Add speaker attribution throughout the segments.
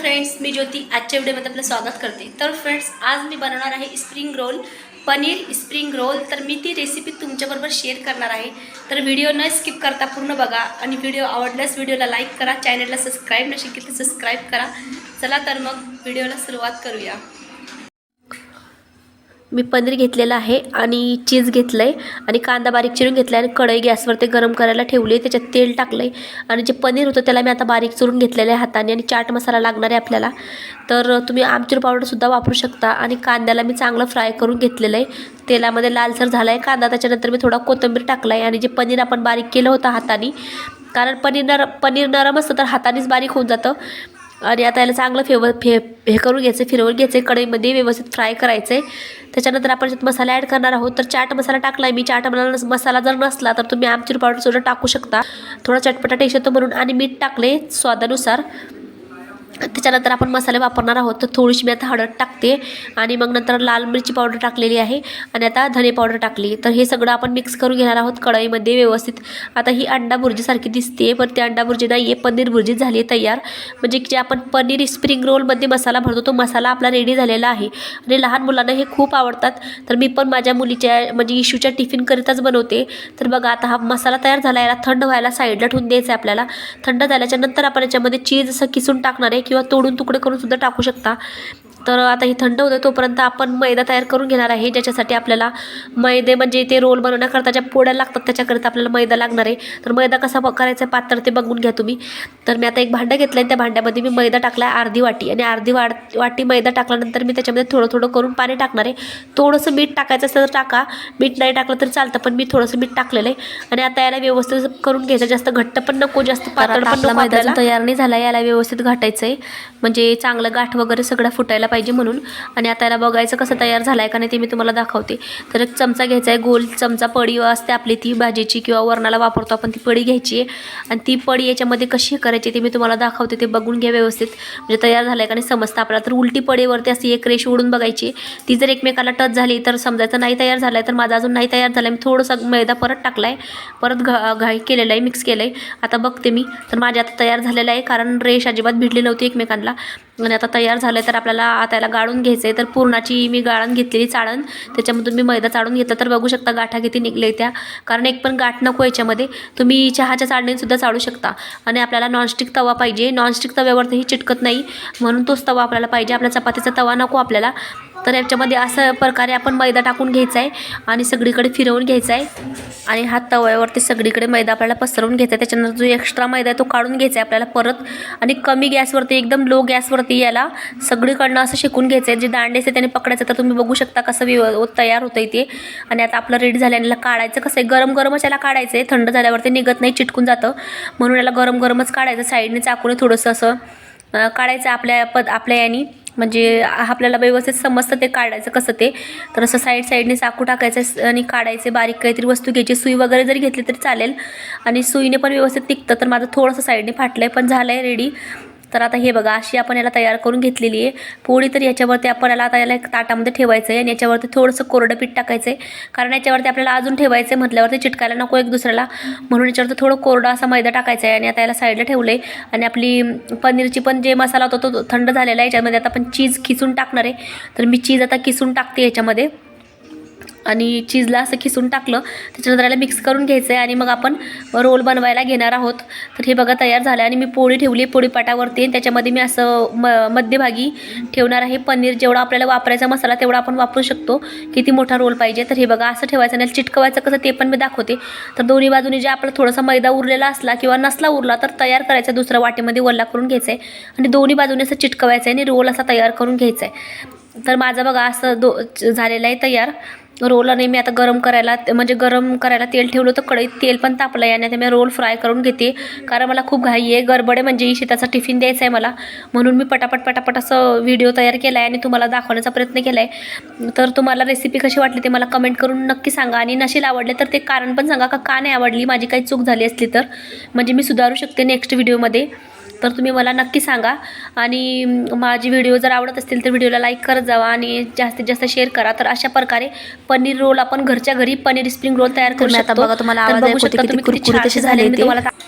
Speaker 1: Friends मी ज्योती आजच्या व्हिडिओमध्ये आपलं स्वागत करते. तर फ्रेंड्स आज मी बनवणार आहे spring roll paneer spring roll तर मी ती रेसिपी तुमच्याबरोबर शेअर करणार आहे. तर व्हिडिओ न स्किप करता पूर्ण बघा आणि व्हिडिओ आवडल्यास व्हिडिओला लाईक करा. चॅनलला सबस्क्राईब नसेल तर सबस्क्राईब करा. चला तर मग व्हिडिओला सुरुवात करूया. मी पनीर घेतलेलं आहे आणि चीज घेतलं आहे आणि कांदा बारीक चिरून घेतला आहे आणि कढई गॅसवर ते गरम करायला ठेवली आहे. त्याच्यात तेल टाकलं आहे आणि जे पनीर होतं त्याला मी आता बारीक चिरून घेतलेलं आहे हाताने आणि चाट मसाला लागणार आहे आपल्याला. तर तुम्ही आमचूर पावडरसुद्धा वापरू शकता आणि कांद्याला मी चांगलं फ्राय करून घेतलेलं आहे. तेलामध्ये लालसर झाला आहे कांदा त्याच्यानंतर मी थोडा कोथिंबीर टाकला आहे आणि जे पनीर आपण बारीक केलं होतं हाताने कारण पनीर नर पनीर नरम असतं तर हातानेच बारीक होऊन जातं. आणि आता याला चांगलं फेव फे हे करून घ्यायचं फिरवून घ्यायचं कढईमध्ये व्यवस्थित फ्राय करायचं आहे त्याच्यानंतर आपण त्यात मसाला ॲड करणार आहोत. तर चाट मसाला टाकला आहे मी. चाट मसाला मसाला जर नसला तर तुम्ही आमचूर पावडरसुद्धा टाकू शकता. थोडा चटपटा टेस्ट येतो म्हणून. आणि मीठ टाकले स्वादानुसार. त्याच्यानंतर आपण मसाले वापरणार आहोत. तर थोडीशी मी आता हळद टाकते आणि मग नंतर लाल मिरची पावडर टाकलेली आहे आणि आता धने पावडर टाकली. तर हे सगळं आपण मिक्स करून घेणार आहोत कढईमध्ये व्यवस्थित. आता ही अंडा भुर्जीसारखी दिसते पण ती अंडा भुर्जी नाही आहे पनीर भुर्जी झाली आहे तयार. म्हणजे जे आपण पनीर स्प्रिंग रोलमध्ये मसाला भरतो तो मसाला आपला रेडी झालेला आहे. आणि लहान मुलांना हे खूप आवडतात. तर मी पण माझ्या मुलीच्या म्हणजे इशूच्या टिफिनकरिताच बनवते. तर बघा आता हा मसाला तयार झाला याला थंड व्हायला साईडला ठेवून द्यायचा आहे आपल्याला. थंड झाल्याच्यानंतर आपण याच्यामध्ये चीज असं किसून टाकणार आहे. किंवा तोडून तुकडे करून सुद्धा टाकू शकता. तर आता ही थंड होते तोपर्यंत आपण मैदा तयार करून घेणार आहे. ज्याच्यासाठी आपल्याला मैदे म्हणजे ते रोल बनवण्याकरता ज्या पोळ्या लागतात त्याच्याकरिता आपल्याला मैदा लागणार आहे. तर मैदा कसा करायचा आहे पात्र ते बघून घ्या तुम्ही. तर मी आता एक भांडं घेतलं आहे त्या भांड्यामध्ये मी मैदा टाकला आहे अर्धी वाटी. आणि अर्धी वाट वाटी मैदा टाकल्यानंतर मी त्याच्यामध्ये थोडं थोडं करून पाणी टाकणार आहे. थोडंसं मीठ टाकायचं असेल तर टाका. मीठ नाही टाकलं तरी चालतं पण मी थोडंसं मीठ टाकलेलं आहे. आणि आता याला व्यवस्थित करून घ्यायचं जास्त घट्ट पण नको जास्त पातळ पण नको मैदा तयार नाही झाला याला व्यवस्थित घाटायचं आहे म्हणजे चांगलं गाठ वगैरे सगळं फुटायला पाहिजे म्हणून. आणि आता याला बघायचं कसं तयार झालं आहे का नाही ते मी तुम्हाला दाखवते. तर एक चमचा घ्यायचा आहे गोल चमचा पडी असते आपली ती भाजीची किंवा वरणाला वापरतो आपण ती पडी घ्यायची आहे. आणि ती पडी याच्यामध्ये कशी करायची ते मी तुम्हाला दाखवते ते बघून घ्या व्यवस्थित. म्हणजे तयार झालं आहे का नाही समजतं आपल्याला. तर उलटी पडीवरती अशी एक रेष उडून बघायची ती जर एकमेकाला टच झाली तर समजायचं नाही तयार झालं आहे तर माझा अजून नाही तयार झाला आहे मी थोडंसं मैदा परत टाकला आहे परत घा घाई केलेला आहे मिक्स केलं आहे आता बघते मी. तर माझ्या आता तयार झालेलं आहे कारण रेष अजिबात भिडली नव्हती एकमेकांना. आणि आता तयार झालं आहे तर आपल्याला आता याला गाळून घ्यायचं आहे तर पूर्णाची मी गाळण घेतलेली चाळण त्याच्यामधून मी मैदा चाळून घेतला. तर बघू शकता गाठा किती निघले त्या. कारण एक पण गाठ नको याच्यामध्ये. तुम्ही चहाच्या चाळणीसुद्धा चाळू शकता. आणि आपल्याला नॉनस्टिक तवा पाहिजे. नॉनस्टिक तव्यावरतीही चिटकत नाही. म्हणून तोच तवा आपल्याला पाहिजे. आपल्या चपातीचा तवा नको आपल्याला. तर याच्यामध्ये असं प्रकारे आपण मैदा टाकून घ्यायचा आहे आणि सगळीकडे फिरवून घ्यायचा आहे आणि हात तव्यावरती सगळीकडे मैदा आपल्याला पसरवून घ्यायचा आहे. त्याच्यानंतर जो एक्स्ट्रा मैदा आहे तो काढून घ्यायचा आहे आपल्याला परत. आणि कमी गॅसवरती एकदम लो गॅसवरती याला सगळीकडनं असं शिकून घ्यायचं आहे. जे दांडे असते त्याने पकडायचं तर तुम्ही बघू शकता कसं व्यव तयार होतं ते. आणि आता आपलं रेडी झालं याला काढायचं कसं आहे गरम गरमच याला काढायचं आहे. थंड झाल्यावरती निघत नाही चिटकून जातं. म्हणून याला गरम गरमच काढायचं. साईडने चाकूने थोडंसं असं काढायचं आपल्या पद आपल्या यानी. म्हणजे आपल्याला व्यवस्थित समजतं ते काढायचं कसं ते. तर असं साईड साईडने चाकू टाकायचं आणि काढायचे बारीक काहीतरी वस्तू घ्यायची. सुई वगैरे जरी घेतली तरी चालेल. आणि सुईने पण व्यवस्थित टिकतं तर माझं थोडंसं साईडने फाटलं आहे पण झालं आहे रेडी तर आता हे बघा अशी आपण याला तयार करून घेतलेली आहे. पोळी तर याच्यावरती आपण याला आता याला एक ताटामध्ये ठेवायचं आहे आणि याच्यावरती थोडंसं कोरडं पीठ टाकायचं आहे कारण याच्यावरती आपल्याला अजून ठेवायचं आहे म्हटल्यावरती चिटकायला नको एक दुसऱ्याला. म्हणून याच्यावरती थोडं कोरडं असा मैदा टाकायचा आहे आणि आता याला साईडला ठेवलं आहे आणि आपली पनीरची पण जे मसाला होता तो थंड झालेला आहे याच्यामध्ये आता आपण चीज खिसून टाकणार आहे. तर मी चीज आता किसून टाकते याच्यामध्ये. आणि चीजला असं खिसून टाकलं त्याच्यानंतर याला मिक्स करून घ्यायचं आहे आणि मग आपण रोल बनवायला घेणार आहोत. तर हे बघा तयार झालं आणि मी पोळी ठेवली पोळीपाटावरती. त्याच्यामध्ये मी असं म मध्यभागी ठेवणार आहे पनीर. जेवढा आपल्याला वापरायचा मसाला तेवढा आपण वापरू शकतो. किती मोठा रोल पाहिजे. तर हे बघा असं ठेवायचं आणि चिटकवायचं कसं ते पण मी दाखवते. तर दोन्ही बाजूने जे आपला थोडासा मैदा उरलेला असला किंवा नसला उरला तर तयार करायचा. दुसऱ्या वाटेमध्ये वल्ला करून घ्यायचा आहे आणि दोन्ही बाजूने असं चिटकवायचं आहे आणि रोल असा तयार करून घ्यायचा आहे तर माझा बघा असं दो झालेलं आहे तयार. रोल आणि मी आता गरम करायला म्हणजे गरम करायला तेल ठेवलं तर कढईत तेल पण तापलं आहे आणि आता मी रोल फ्राय करून घेते. कारण मला खूप घाई आहे गडबडे आहे म्हणजे शेताचा टिफिन द्यायचा आहे मला. म्हणून मी पटापट पटापट असं व्हिडिओ तयार केला आहे आणि तुम्हाला दाखवण्याचा प्रयत्न केला आहे तर तुम्हाला रेसिपी कशी वाटली ते मला कमेंट करून नक्की सांगा आणि नशील आवडले तर ते कारण पण सांगा का का नाही आवडली माझी काही चूक झाली असली तर. म्हणजे मी सुधारू शकते नेक्स्ट व्हिडिओमध्ये तर तुम्ही मला नक्की सांगा. आणि माझी व्हिडिओ जर आवडत असतील तर व्हिडिओला लाईक करत जावा आणि जास्तीत जास्त शेअर करा. तर अशा प्रकारे पनीर रोल आपण घरच्या घरी पनीर स्प्रिंग रोल तयार करू शकतो.
Speaker 2: बघा तुम्हाला
Speaker 1: बघू शकता तुम्ही
Speaker 2: किती
Speaker 1: छान झाले मी तुम्हाला apa?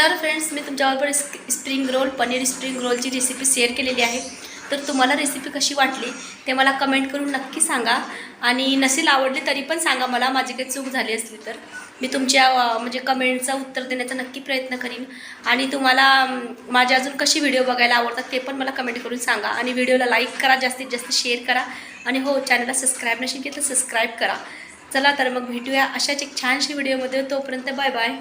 Speaker 1: तर फ्रेंड्स मी तुमच्याबरोबर स्प्रिंग रोल पनीर स्प्रिंग रोलची रेसिपी शेअर केलेली आहे. तर तुम्हाला रेसिपी कशी वाटली ते मला कमेंट करून नक्की सांगा. आणि नसेल आवडली तरी पण सांगा मला माझी काही चूक झाली असली तर. मी तुमच्या म्हणजे कमेंटचं उत्तर देण्याचा नक्की प्रयत्न करीन. आणि तुम्हाला माझे अजून कशी व्हिडिओ बघायला आवडतात ते पण मला कमेंट करून सांगा. आणि व्हिडिओला लाईक करा जास्तीत जास्त शेअर करा. आणि हो चॅनलला सबस्क्राईब नसेल केलं तर सबस्क्राईब करा. चला तर मग भेटूया अशाच एक छानशी व्हिडिओमध्ये तोपर्यंत बाय बाय